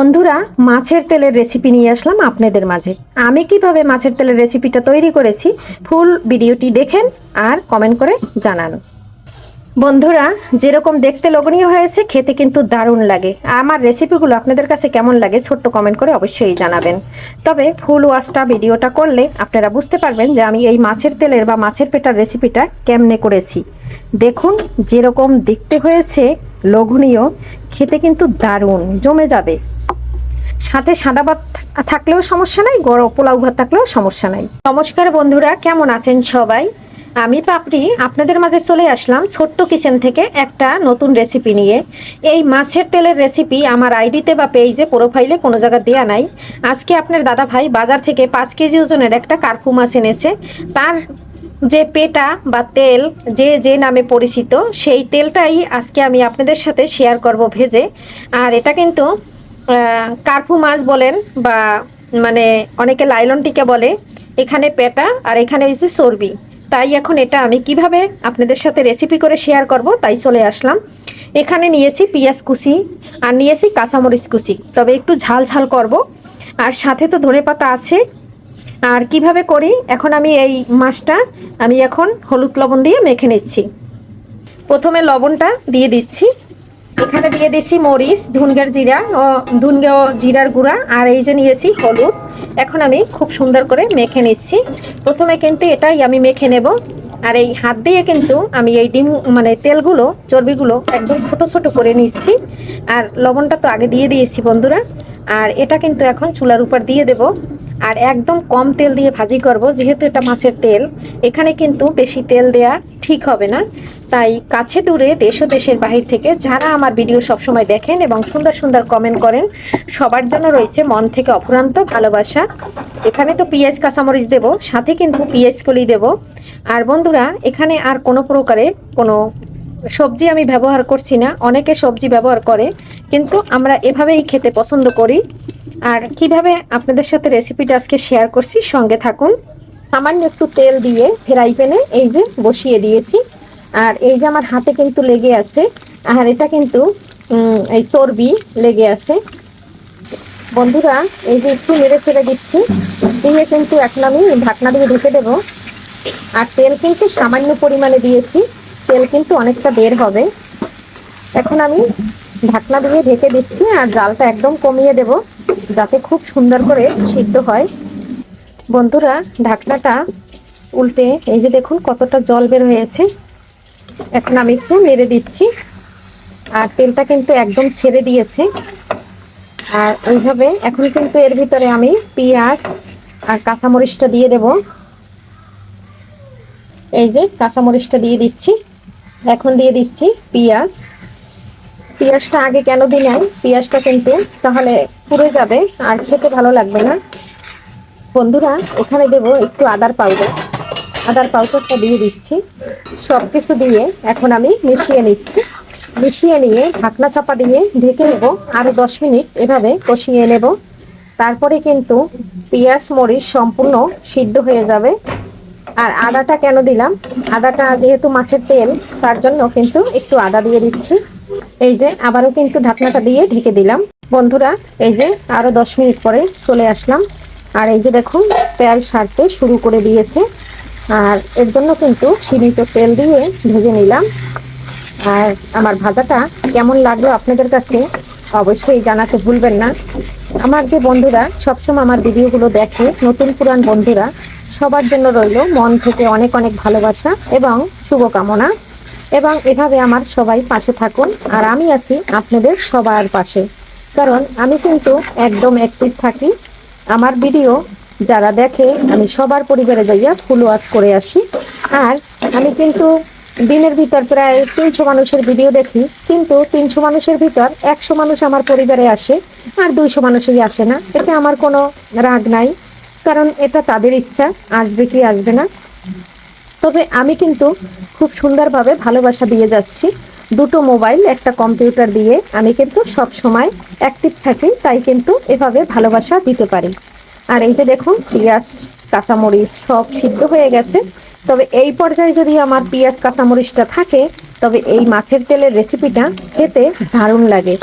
বন্ধুরা, মাছের তেলের রেসিপি নিয়ে আসলাম আপনাদের মাঝে। আমি কীভাবে মাছের তেলের রেসিপিটা তৈরি করেছি, ফুল ভিডিওটি দেখেন আর কমেন্ট করে জানান। বন্ধুরা, যেরকম দেখতে লোভনীয় হয়েছে, খেতে কিন্তু দারুণ লাগে। আমার রেসিপিগুলো আপনাদের কাছে কেমন লাগে, ছোট্ট কমেন্ট করে অবশ্যই জানাবেন। তবে ফুল ওয়াশটা, ভিডিওটা করলে আপনারা বুঝতে পারবেন যে আমি এই মাছের তেলের বা মাছের পেটার রেসিপিটা কেমনে করেছি। দেখুন, যেরকম দেখতে হয়েছে, লোভনীয়, খেতে কিন্তু দারুণ, জমে যাবে। সাথে সাদা ভাত থাকলেও সমস্যা নাই, গরম পোলাও ভাত থাকলেও সমস্যা নাই। নমস্কার বন্ধুরা, কেমন আছেন সবাই? আমি পাপড়ি, আপনাদের মাঝে চলে আসলাম ছোট্ট কিচেন থেকে একটা নতুন রেসিপি নিয়ে। এই মাছের তেলের রেসিপি আমার আইডিতে বা পেজে প্রোফাইলে কোনো জায়গা দেয়া নাই। আজকে আপনার দাদা ভাই বাজার থেকে পাঁচ কেজি ওজনের একটা কার্পু মাছ এনেছে। তার যে পেটা বা তেল, যে যে নামে পরিচিত, সেই তেলটাই আজকে আমি আপনাদের সাথে শেয়ার করব ভেজে। আর এটা কিন্তু কার্পু মাছ বলেন বা মানে অনেকে লাইলন টিকা বলে, এখানে পেটা আর এখানে হয়েছে চর্বি। তাই এখন এটা আমি কীভাবে আপনাদের সাথে রেসিপি করে শেয়ার করব, তাই চলে আসলাম। এখানে নিয়েছি পেঁয়াজ কুচি আর নিয়েছি কাঁচামরিচ কুচি। তবে একটু ঝাল ঝাল করব। আর সাথে তো ধনে পাতা আছে। আর কীভাবে করি? এখন আমি এই মাছটা আমি এখন হলুদ লবণ দিয়ে মেখে নিচ্ছি। প্রথমে লবণটা দিয়ে দিচ্ছি। এখানে দিয়ে দিচ্ছি মরিচ, ধুনগের জিরা ও ধুনগে ও জিরার গুঁড়া আর এই যে নিয়েছি হলুদ। এখন আমি খুব সুন্দর করে মেখে নিচ্ছি। প্রথমে কিন্তু এটাই আমি মেখে নেব। আর এই হাত দিয়ে কিন্তু আমি এই ডিম মানে তেলগুলো, চর্বিগুলো একদম ছোট ছোট করে নিচ্ছি। আর লবণটা তো আগে দিয়ে দিয়েছি বন্ধুরা। আর এটা কিন্তু এখন চুলার উপর দিয়ে দেব। আর একদম কম তেল দিয়ে ভাজি করব, যেহেতু এটা মাছের তেল। এখানে কিন্তু বেশি তেল দেয়া ঠিক হবে না। তাই কাছে দূরে দেশ ও দেশের বাহির থেকে যারা আমার ভিডিও সবসময় দেখেন এবং সুন্দর সুন্দর কমেন্ট করেন, সবার জন্য রয়েছে মন থেকে অফুরান্ত ভালোবাসা। এখানে তো পেঁয়াজ, কাঁচামরিচ দেব, সাথে কিন্তু পেঁয়াজ কলি দেব। আর বন্ধুরা, এখানে আর কোনো প্রকারে কোনো সবজি আমি ব্যবহার করছি না। অনেকে সবজি ব্যবহার করে, কিন্তু আমরা এভাবেই খেতে পছন্দ করি। আর কীভাবে আপনাদের সাথে রেসিপিটা আজকে শেয়ার করছি, সঙ্গে থাকুন। সামান্য একটু তেল দিয়ে ফ্রাই প্যানে এই যে বসিয়ে দিয়েছি। আর এই যে আমার হাতে কিন্তু লেগে আছে, আর এটা কিন্তু এই চর্বি লেগে আছে। বন্ধুরা, এই যে একটু নেড়ে ছেড়ে দিচ্ছি, দিয়ে কিন্তু এখন আমি ঢাকনা দিয়ে ঢেকে দেবো। আর তেল কিন্তু সামান্য পরিমাণে দিয়েছি, তেল কিন্তু অনেকটা বের হবে। এখন আমি ঢাকনা দিয়ে ঢেকে দিচ্ছি, আর জালটা একদম কমিয়ে দেব। যাতে খুব সুন্দর করে সিদ্ধ হয়। বন্ধুরা, ঢাকনাটা উল্টে, এই যে দেখুন কতটা জল বের হয়েছে। এখন আমি একটু নেড়ে দিচ্ছি। আর তেলটা কিন্তু একদম ছেড়ে দিয়েছে। আর ওইভাবে এখন কিন্তু এর ভিতরে আমি পেঁয়াজ আর কাঁচামরিচটা দিয়ে দেব। এই যে কাঁচামরিচটা দিয়ে দিচ্ছি। এখন দিয়ে দিচ্ছি পেঁয়াজ। পেঁয়াজটা আগে কেন নাই? পেঁয়াজটা কিন্তু তাহলে পুড়ে যাবে আর খেতে ভালো লাগবে না। বন্ধুরা এখানে দেব একটু আদার পাউডার। আদার পাউডারটা দিয়ে দিচ্ছি। সব কিছু দিয়ে এখন আমি মিশিয়ে নিচ্ছি। মিশিয়ে নিয়ে ঢাকনা চাপা দিয়ে ঢেকে নেব। আরও দশ মিনিট এভাবে কষিয়ে নেব। তারপরে কিন্তু পেঁয়াজ, মরিচ সম্পূর্ণ সিদ্ধ হয়ে যাবে। আর আদাটা কেন দিলাম? আদাটা যেহেতু মাছের তেল, তার জন্য কিন্তু একটু আদা দিয়ে দিচ্ছি। এই যে আবারও কিন্তু ঢাকনাটা দিয়ে ঢেকে দিলাম। বন্ধুরা, এই যে আরও দশ মিনিট পরে চলে আসলাম। আর এই যে দেখুন, তেল সারতে শুরু করে দিয়েছে। আর এর জন্য কিন্তু সীমিত তেল দিয়ে ভেজে নিলাম। আর আমার ভাজাটা কেমন লাগল আপনাদের কাছে অবশ্যই জানাতে ভুলবেন না। আমার যে বন্ধুরা, সবসময় আমার ভিডিওগুলো দেখে নতুন পুরান বন্ধুরা, সবার জন্য রইল মন থেকে অনেক অনেক ভালোবাসা এবং শুভকামনা। এবং এভাবে আমার সবাই পাশে থাকুন। আর আমি আছি আপনাদের সবার পাশে। কারণ আমি কিন্তু একদম অ্যাক্টিভ থাকি। আমার ভিডিও যারা দেখে, আমি সবার পরিবারে যাইয়া ফুল ওয়াশ করে আসি। আর আমি কিন্তু দিনের ভিতর প্রায় তিনশো মানুষের ভিডিও দেখি। কিন্তু তিনশো মানুষের ভিতর একশো মানুষ আমার পরিবারে আসে আর দুইশো মানুষই আসে না। এতে আমার কোনো রাগ নাই। কারণ এটা তাদের ইচ্ছা, আসবে কি আসবে না। তবে আমি কিন্তু খুব সুন্দরভাবে ভালোবাসা দিয়ে যাচ্ছি। দুটো মোবাইল, একটা কম্পিউটার দিয়ে আমি কিন্তু সব সময় অ্যাক্টিভ থাকি, তাই কিন্তু এভাবে ভালোবাসা দিতে পারি। আর এই যে দেখুন, পেঁয়াজ, কাঁচামরিচ সব সিদ্ধ হয়ে গেছে। তবে এই পর্যায়ে যদি আমার পেঁয়াজ, কাঁচামরিচটা থাকে, তবে এই মাছের তেলের রেসিপিটা খেতে দারুণ লাগে।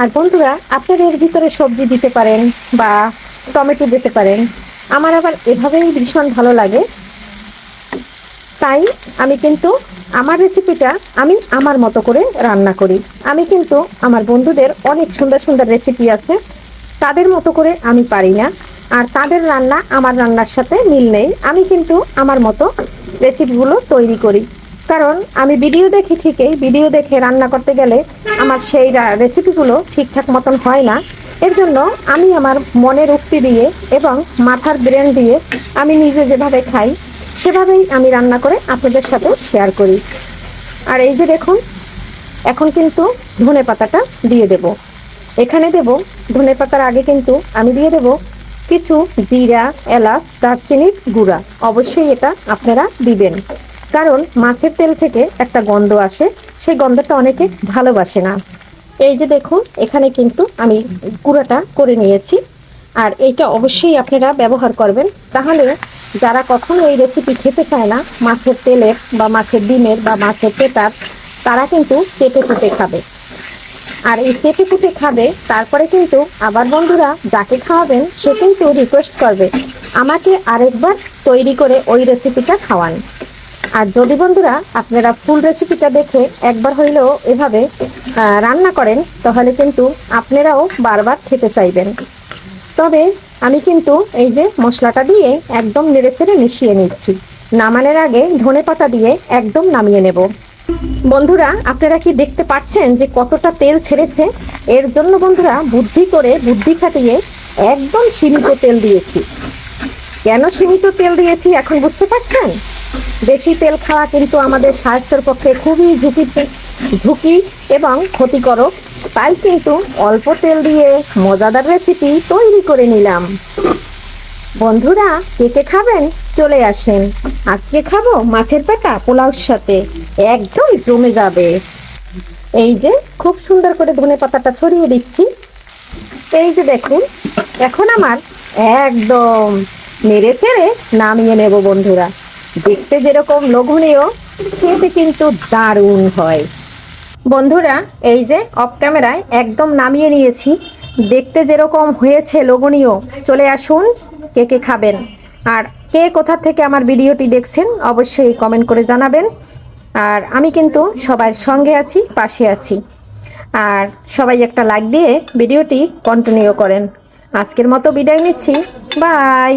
আর বন্ধুরা, আপনারা এর ভিতরে সবজি দিতে পারেন বা টমেটো দিতে পারেন। আমার আবার এভাবেই ভীষণ ভালো লাগে। তাই আমি কিন্তু আমার রেসিপিটা আমি আমার মতো করে রান্না করি। আমি কিন্তু আমার বন্ধুদের অনেক সুন্দর সুন্দর রেসিপি আছে, তাদের মতো করে আমি পারি না। আর তাদের রান্না আমার রান্নার সাথে মিল নেই। আমি কিন্তু আমার মতো রেসিপিগুলো তৈরি করি। কারণ আমি ভিডিও দেখি ঠিকই, ভিডিও দেখে রান্না করতে গেলে আমার সেই রেসিপিগুলো ঠিকঠাক মতন হয় না। এর জন্য আমি আমার মনের উক্তি দিয়ে এবং মাথার ব্রেন দিয়ে আমি নিজে যেভাবে খাই সেভাবেই আমি রান্না করে আপনাদের সাথে শেয়ার করি। আর এই যে দেখুন, এখন কিন্তু ধনে পাতাটা দিয়ে দেব। এখানে দেব, ধনে পাতার আগে কিন্তু আমি দিয়ে দেব কিছু জিরা, এলাচ, দারচিনির গুঁড়া। অবশ্যই এটা আপনারা দিবেন। কারণ মাছের তেল থেকে একটা গন্ধ আসে, সেই গন্ধটা অনেকে ভালোবাসে না। এই যে দেখুন, এখানে কিন্তু আমি গুঁড়াটা করে নিয়েছি। আর এইটা অবশ্যই আপনারা ব্যবহার করবেন। তাহলে যারা কখনো এই রেসিপি খেতে চায় না, মাছের তেলের বা মাছের ডিমের বা মাছের পেটার, তারা কিন্তু চেটে পুটে খাবে। আর এই চেটে পুটে খাবে, তারপরে কিন্তু আবার বন্ধুরা যাকে খাওয়াবেন, সে কিন্তু রিকোয়েস্ট করবে, আমাকে আরেকবার তৈরি করে ওই রেসিপিটা খাওয়ান। আর যদি বন্ধুরা আপনারা ফুল রেসিপিটা দেখে একবার হইলেও এভাবে রান্না করেন, তাহলে কিন্তু আপনারাও বারবার খেতে চাইবেন। তবে আমি কিন্তু এই যে মশলাটা দিয়ে একদম নেড়ে ছেড়ে মিশিয়ে নিচ্ছি। নামানোর আগে ধনে পাতা দিয়ে একদম নামিয়ে নেব। বন্ধুরা, আপনারা কি দেখতে পাচ্ছেন যে কতটা তেল ছেড়েছে? এর জন্য বন্ধুরা বুদ্ধি করে বুদ্ধি খাটিয়ে একদম সীমিত তেল দিয়েছি। কেন সীমিত তেল দিয়েছি এখন বুঝতে পারছেন? বেশি তেল খাওয়া কিন্তু আমাদের স্বাস্থ্যের পক্ষে খুবই ঝুঁকি ঝুঁকি এবং ক্ষতিকারক। তাই কিন্তু অল্প তেল দিয়ে মজাদার রেসিপি তৈরি করে নিলাম। বন্ধুরা, কে কে খাবেন? চলে আসেন। আজকে খাব মাছের পেটা পোলাওর সাথে। একদম জমে যাবে। এই যে, খুব সুন্দর করে ধনে পাতাটা ছড়িয়ে দিচ্ছি। এই যে দেখুন, এখন আমার একদম নেড়ে চেড়ে নামিয়ে নেব বন্ধুরা। দেখতে যেরকম লোভনীয়, খেতে কিন্তু দারুণ হয়। বন্ধুরা, এই যে অফ ক্যামেরায় একদম নামিয়ে নিয়েছি। দেখতে যেরকম হয়েছে লোভনীয়, চলে আসুন, কে কে খাবেন। আর কে কোথা থেকে আমার ভিডিওটি দেখছেন, অবশ্যই কমেন্ট করে জানাবেন। আর আমি কিন্তু সবার সঙ্গে আছি, পাশে আছি। আর সবাই একটা লাইক দিয়ে ভিডিওটি কন্টিনিউ করেন। আজকের মতো বিদায় নিচ্ছি। বাই